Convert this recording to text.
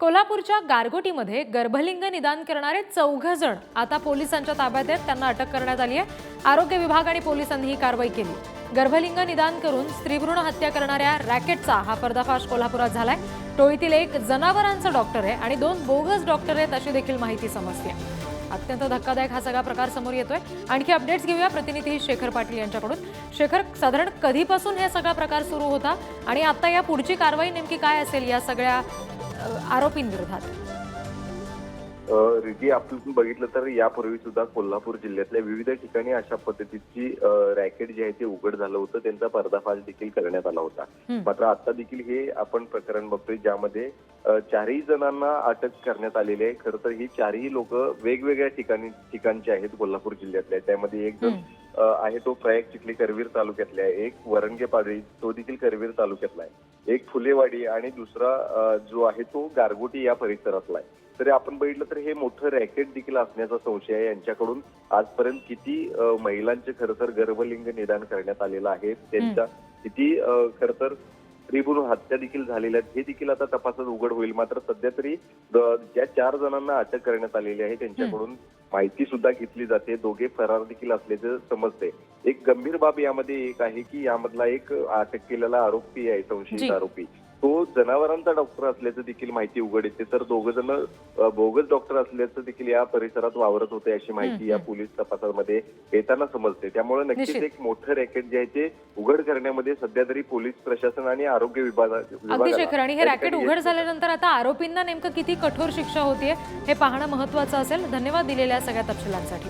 कोल्हापूरच्या गारगोटीमध्ये गर्भलिंग निदान करणारे चौघजण आता पोलिसांच्या ताब्यात आहेत. त्यांना अटक करण्यात आली आहे. आरोग्य विभाग आणि पोलिसांनी ही कारवाई केली. गर्भलिंग निदान करून स्त्रीभ्रूण हत्या करणाऱ्या रॅकेटचा हा पर्दाफाश कोल्हापुरात झालाय. टोळीतील एक जनावरांचा डॉक्टर आहे आणि दोन बोगस डॉक्टर आहेत अशी देखील माहिती समजते. अत्यंत धक्कादायक हा सगळा प्रकार समोर येतोय. आणखी अपडेट्स घेऊया. प्रतिनिधी शेखर पाटील यांच्याकडून. शेखर साधारण कधीपासून हे सगळा प्रकार सुरू होता आणि आता या पुढची कारवाई नेमकी काय असेल या सगळ्या आरोपींविरोधात. रिधी आपण बघितलं तर यापूर्वी सुद्धा कोल्हापूर जिल्ह्यातल्या विविध ठिकाणी अशा पद्धतीची रॅकेट जे आहे ते उघड झालं होतं. त्यांचा पर्दाफाश देखील करण्यात आला होता. मात्र आता देखील हे आपण प्रकरण बघतोय ज्यामध्ये चारही जणांना अटक करण्यात आलेली आहे. खरं तर ही चारही लोक वेगवेगळ्या ठिकाणी ठिकाणचे आहेत कोल्हापूर जिल्ह्यातल्या. त्यामध्ये एक जण आहे तो प्रयाग चिखली करवीर तालुक्यातला आहे. एक वरंगेपाडी तो देखील करवीर तालुक्यातला आहे. एक फुलेवाडी आणि दुसरा जो आहे तो गारगोटी या परिसरातला आहे. तरी आपण बघितलं तर हे मोठं रॅकेट देखील असण्याचा संशय आहे यांच्याकडून. आजपर्यंत किती महिलांचे खरं तर गर्भलिंग निदान करण्यात आलेलं आहे. त्यांच्या किती खरं तर स्त्रीभ्रूण हत्या देखील झालेल्या आहेत. हे देखील आता तपासात उघड होईल. मात्र सध्या तरी ज्या चार जणांना अटक करण्यात आलेली आहे त्यांच्याकडून माहिती सुद्धा घेतली जाते. दोघे फरार देखील असल्याचं समजते एक गंभीर बाब यामध्ये एक आहे की यामधला एक अटक केलेला आरोपी आहे. संशयित आरोपी. तो जनावरांचा डॉक्टर असल्याचं देखील माहिती उघड येते तर दोघ जण बोगस डॉक्टर असल्याचं देखील या परिसरात वावरत होते अशी माहिती या. पोलीस तपासामध्ये येताना समजते त्यामुळे नक्कीच. एक मोठं रॅकेट जे आहे ते उघड करण्यामध्ये सध्या तरी पोलीस प्रशासन आणि आरोग्य विभागा आणि हे रॅकेट उघड झाल्यानंतर आता आरोपींना नेमकं किती कठोर शिक्षा होतीये हे पाहणं महत्वाचं असेल धन्यवाद दिलेल्या सगळ्या तपशिलांसाठी